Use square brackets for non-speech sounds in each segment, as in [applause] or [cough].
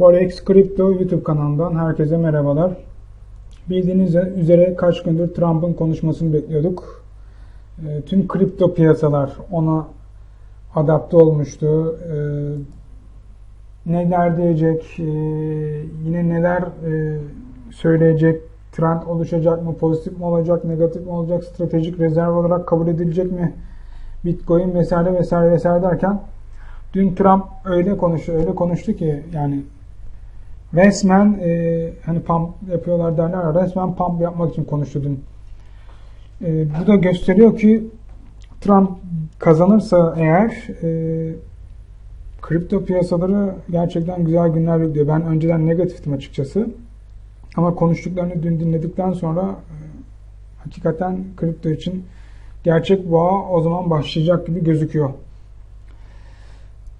Forex Crypto YouTube kanalından herkese merhabalar. Bildiğiniz üzere kaç gündür Trump'ın konuşmasını bekliyorduk. E, tüm kripto piyasalar ona adapte olmuştu. E, neler diyecek, e, yine neler söyleyecek, trend oluşacak mı, pozitif mi olacak, negatif mi olacak, stratejik rezerv olarak kabul edilecek mi, Bitcoin vesaire vesaire vesaire derken dün Trump öyle konuştu, öyle konuştu ki yani resmen e, hani pump yapıyorlar derler resmen pump yapmak için konuştu dün. E, bu da gösteriyor ki Trump kazanırsa eğer e, kripto piyasaları gerçekten güzel günler bekliyor. Ben önceden negatiftim açıkçası. Ama konuştuklarını dün dinledikten sonra e, hakikaten kripto için gerçek boğa o zaman başlayacak gibi gözüküyor.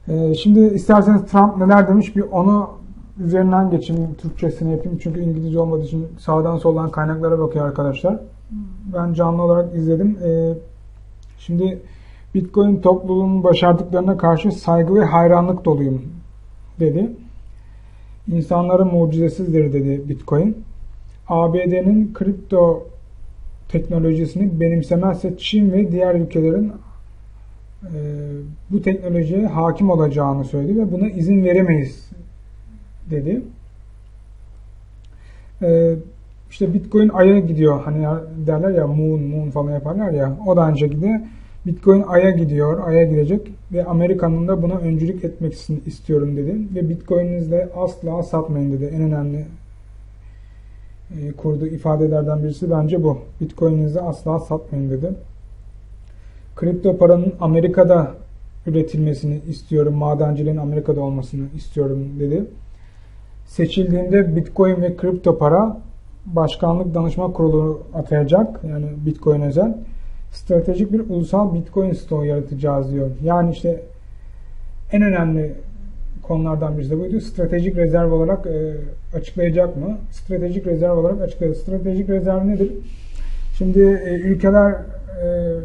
E, şimdi isterseniz Trump neler demiş bir onu üzerinden geçeyim, Türkçesini yapayım. Çünkü İngilizce olmadığı için sağdan soldan kaynaklara bakıyor arkadaşlar. Ben canlı olarak izledim. E, şimdi Bitcoin topluluğunun başardıklarına karşı saygı ve hayranlık doluyum dedi. İnsanların mucizesizdir dedi Bitcoin. ABD'nin kripto teknolojisini benimsemezse Çin ve diğer ülkelerin e, bu teknolojiye hakim olacağını söyledi ve buna izin veremeyiz dedi. E, işte Bitcoin aya gidiyor. Hani derler ya moon moon falan yaparlar ya. O da ancak gidiyor. Bitcoin aya gidiyor, aya gidecek ve Amerika'nın da buna öncülük etmek istiyorum dedi. Ve Bitcoin'inizle asla satmayın dedi. En önemli e, kurduğu ifadelerden birisi bence bu. Bitcoin'inizi asla satmayın dedi. Kripto paranın Amerika'da üretilmesini istiyorum, madenciliğin Amerika'da olmasını istiyorum dedi. Seçildiğinde Bitcoin ve kripto para başkanlık danışma kurulu atayacak. Yani Bitcoin özel stratejik bir ulusal Bitcoin store yaratacağız diyor. Yani işte en önemli konulardan birisi de buydu. Stratejik rezerv olarak e, açıklayacak mı? Stratejik rezerv olarak açıklayacak. Stratejik rezerv nedir? Şimdi e, ülkeler e,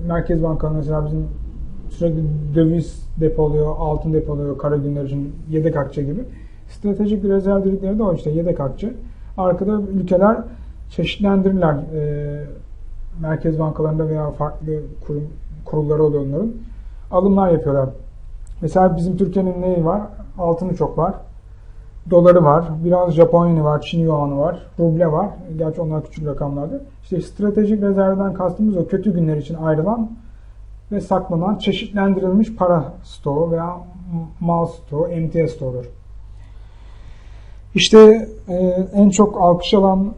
Merkez Bankaları mesela bizim sürekli döviz depoluyor, altın depoluyor kara günler için yedek akçe gibi. Stratejik rezerv dedikleri de o işte yedek akçe. Arkada ülkeler çeşitlendirirler. E, merkez bankalarında veya farklı kurum, kurulları oluyor onların. Alımlar yapıyorlar. Mesela bizim Türkiye'nin neyi var? Altını çok var. Doları var. Biraz Japon yeni var. Çin yuanı var. Ruble var. Gerçi onlar küçük rakamlardı. İşte stratejik rezervden kastımız o kötü günler için ayrılan ve saklanan çeşitlendirilmiş para stoğu veya mal stoğu, emtia stoğudur. İşte e, en çok alkış alan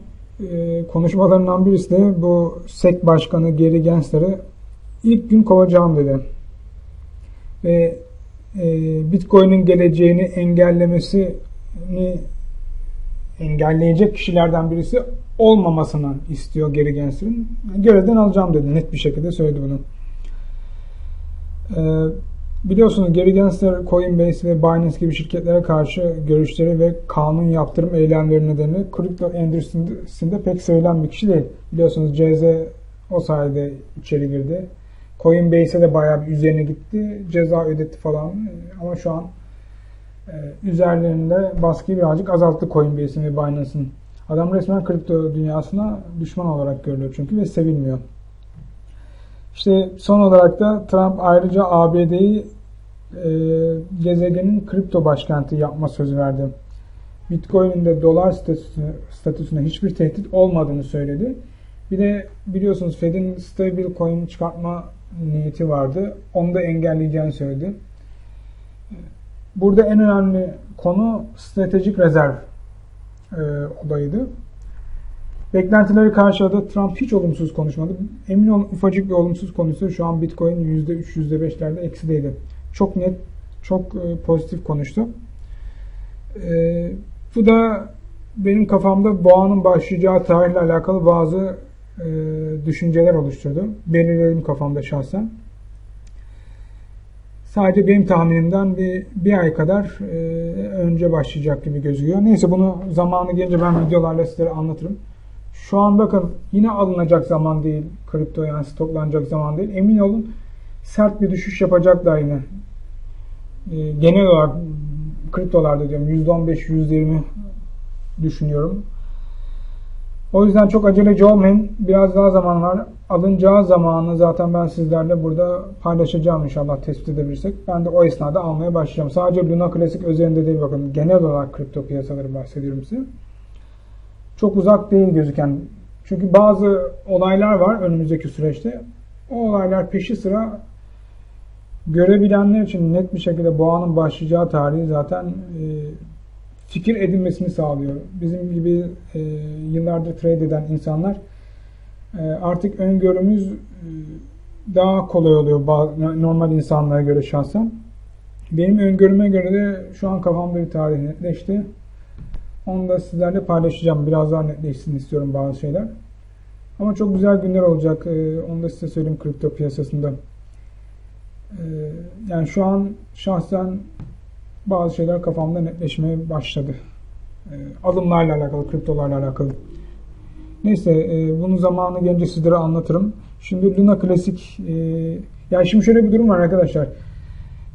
e, konuşmalarından birisi de bu SEC Başkanı Gary Gensler'ı ilk gün kovacağım dedi. Ve e, Bitcoin'in geleceğini engellemesini engelleyecek kişilerden birisi olmamasını istiyor Gary Gensler'ın. Görevden alacağım dedi. Net bir şekilde söyledi bunu. Ee, biliyorsunuz Gary Gensler Coinbase ve Binance gibi şirketlere karşı görüşleri ve kanun yaptırım eylemleri nedeniyle kripto endüstrisinde pek sevilen bir kişi değil. Biliyorsunuz CZ o sayede içeri girdi. Coinbase'e de bayağı bir üzerine gitti. Ceza ödetti falan. Ama şu an e, üzerlerinde baskıyı birazcık azalttı Coinbase'in ve Binance'ın. Adam resmen kripto dünyasına düşman olarak görülüyor çünkü ve sevilmiyor. İşte son olarak da Trump ayrıca ABD'yi e, gezegenin kripto başkenti yapma sözü verdi. Bitcoin'in de dolar statüsüne, statüsüne hiçbir tehdit olmadığını söyledi. Bir de biliyorsunuz Fed'in stable coin çıkartma niyeti vardı. Onu da engelleyeceğini söyledi. Burada en önemli konu stratejik rezerv e, olayıydı. Beklentileri karşıladı. Trump hiç olumsuz konuşmadı. Emin olun ufacık bir olumsuz konuşsa şu an Bitcoin %3, %5'lerde eksideydi. Çok net, çok e, pozitif konuştu. E, bu da benim kafamda boğanın başlayacağı tarihle alakalı bazı e, düşünceler oluşturdu. Belirledim kafamda şahsen. Sadece benim tahminimden bir, bir ay kadar önce başlayacak gibi gözüküyor. Neyse bunu zamanı gelince ben videolarla size anlatırım. Şu an bakın yine alınacak zaman değil. Kripto yani stoklanacak zaman değil. Emin olun sert bir düşüş yapacaklar yine. E, genel olarak kriptolarda diyorum %15-%20 düşünüyorum. O yüzden çok aceleci olmayın. Biraz daha zaman var. Alınacağı zamanı zaten ben sizlerle burada paylaşacağım inşallah tespit edebilirsek. Ben de o esnada almaya başlayacağım. Sadece Luna Classic üzerinde değil bakın. Genel olarak kripto piyasaları bahsediyorum size. Çok uzak değil gözüken. Çünkü bazı olaylar var önümüzdeki süreçte. O olaylar peşi sıra görebilenler için net bir şekilde boğanın başlayacağı tarihi zaten e, fikir edinmesini sağlıyor. Bizim gibi e, yıllardır trade eden insanlar e, artık öngörümüz daha kolay oluyor normal insanlara göre şahsen. Benim öngörüme göre de şu an kafamda bir tarih netleşti. Onu da sizlerle paylaşacağım. Biraz daha netleşsin istiyorum bazı şeyler. Ama çok güzel günler olacak. E, onu da size söyleyeyim kripto piyasasında. E, yani şu an şahsen bazı şeyler kafamda netleşmeye başladı. E, alımlarla alakalı, kriptolarla alakalı. Neyse e, bunun zamanı gelince sizlere anlatırım. Şimdi Luna Klasik e, yani şimdi şöyle bir durum var arkadaşlar.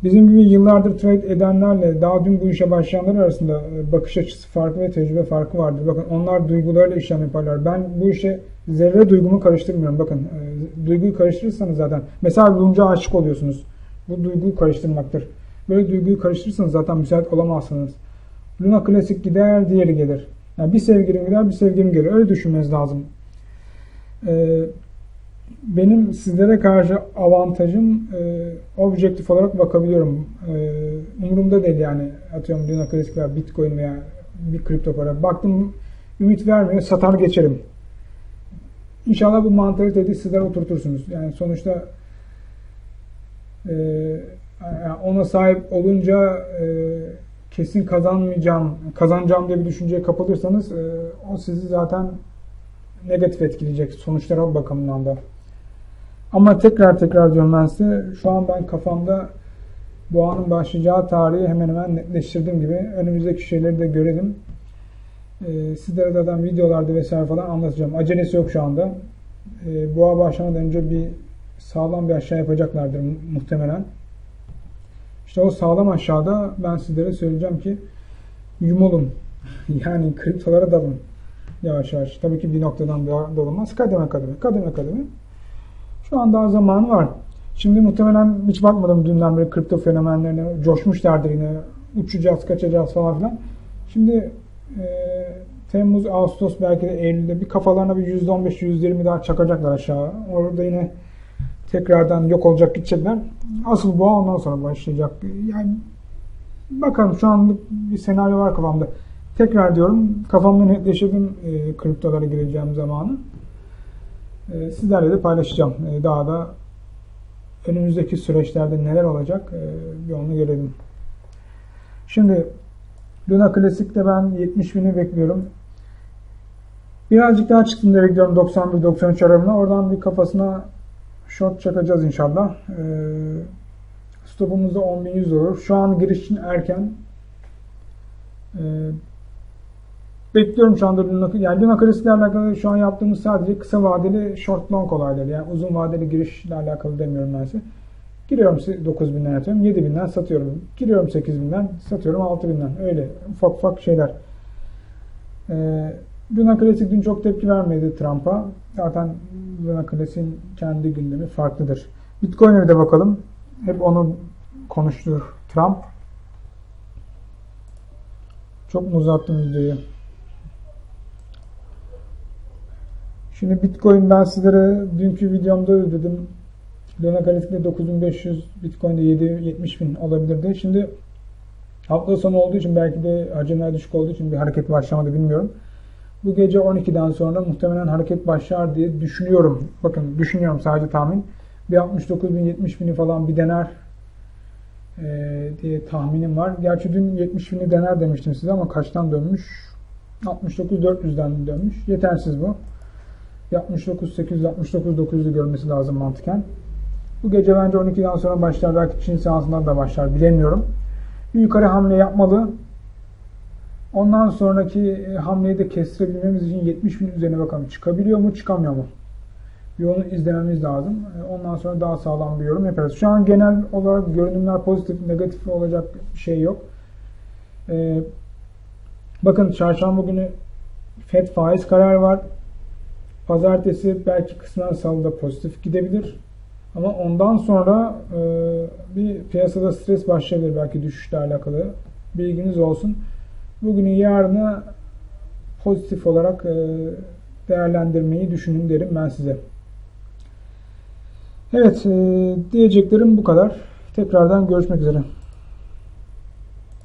Bizim gibi yıllardır trade edenlerle daha dün bu işe başlayanlar arasında e, bakış açısı farkı ve tecrübe farkı vardır. Bakın onlar duygularla işlem yaparlar. Ben bu işe zerre duygumu karıştırmıyorum. Bakın e, duyguyu karıştırırsanız zaten mesela bulunca aşık oluyorsunuz. Bu duyguyu karıştırmaktır. Böyle duyguyu karıştırırsanız zaten müsait olamazsınız. Luna klasik gider, diğeri gelir. Yani bir sevgilim gider, bir sevgilim gelir. Öyle düşünmeniz lazım. Ee, benim sizlere karşı avantajım e, objektif olarak bakabiliyorum. E, umurumda değil yani. Atıyorum Luna klasik veya Bitcoin veya bir kripto para. Baktım ümit vermiyor, satar geçerim. İnşallah bu mantaliteyi sizler oturtursunuz. Yani sonuçta e, ona sahip olunca e, kesin kazanmayacağım, kazanacağım diye bir düşünceye kapılırsanız e, o sizi zaten negatif etkileyecek sonuçlara bakımından da. Ama tekrar tekrar diyorum ben size şu an ben kafamda bu anın başlayacağı tarihi hemen hemen netleştirdiğim gibi önümüzdeki şeyleri de görelim. Ee, sizlere zaten videolarda vesaire falan anlatacağım. Acelesi yok şu anda. Ee, boğa başlamadan önce bir sağlam bir aşağı yapacaklardır muhtemelen. İşte o sağlam aşağıda ben sizlere söyleyeceğim ki yumulun. [laughs] Yani kriptolara dalın. Yavaş yavaş. Tabii ki bir noktadan daha dalınmaz. Kademe kademe. Kademe kademe. Şu an daha zamanı var. Şimdi muhtemelen hiç bakmadım dünden beri kripto fenomenlerine. Coşmuşlardır yine. Uçacağız, kaçacağız falan filan. Şimdi e, Temmuz, Ağustos belki de Eylül'de bir kafalarına bir %15, %20 daha çakacaklar aşağı. Orada yine tekrardan yok olacak gidecekler. Asıl bu ondan sonra başlayacak. Yani bakalım şu an bir senaryo var kafamda. Tekrar diyorum kafamda netleştirdim e, kriptolara gireceğim zamanı. E, sizlerle de paylaşacağım. E, daha da önümüzdeki süreçlerde neler olacak e, bir onu görelim. Şimdi Luna Classic'te ben 70 bini bekliyorum. Birazcık daha çıktım diye bekliyorum 91-93 aralığına. Oradan bir kafasına short çakacağız inşallah. Stopumuz da 10.100 olur. Şu an giriş için erken. Bekliyorum şu anda Luna, yani Luna Classic'le alakalı şu an yaptığımız sadece kısa vadeli short long olayları. Yani uzun vadeli girişle alakalı demiyorum ben size. Giriyorum 9000'den atıyorum. 7000'den satıyorum. Giriyorum 8000'den satıyorum 6000'den. Öyle ufak ufak şeyler. Ee, Luna Classic dün çok tepki vermedi Trump'a. Zaten Luna Classic'in kendi gündemi farklıdır. Bitcoin'e bir de bakalım. Hep onu konuştur Trump. Çok mu uzattım videoyu? Şimdi Bitcoin ben sizlere dünkü videomda dedim Luna Classic'de 9500 Bitcoin'de 70 bin olabilirdi. Şimdi hafta sonu olduğu için belki de hacimler düşük olduğu için bir hareket başlamadı bilmiyorum. Bu gece 12'den sonra muhtemelen hareket başlar diye düşünüyorum. Bakın düşünüyorum sadece tahmin. Bir 69 bin 70 bini falan bir dener e, diye tahminim var. Gerçi dün 70 bini dener demiştim size ama kaçtan dönmüş? 69 400'den dönmüş. Yetersiz bu. 69 800 69 900'ü görmesi lazım mantıken. Bu gece bence 12'den sonra başlar. Belki Çin seansından da başlar. Bilemiyorum. Bir yukarı hamle yapmalı. Ondan sonraki e, hamleyi de kestirebilmemiz için 70 bin üzerine bakalım. Çıkabiliyor mu, çıkamıyor mu? Bir onu izlememiz lazım. E, ondan sonra daha sağlam bir yorum yaparız. Şu an genel olarak görünümler pozitif, negatif olacak bir şey yok. Ee, bakın çarşamba günü FED faiz kararı var. Pazartesi belki kısmen salıda pozitif gidebilir. Ama ondan sonra e, bir piyasada stres başlayabilir belki düşüşle alakalı. Bilginiz olsun. Bugünü yarına pozitif olarak e, değerlendirmeyi düşünün derim ben size. Evet, e, diyeceklerim bu kadar. Tekrardan görüşmek üzere.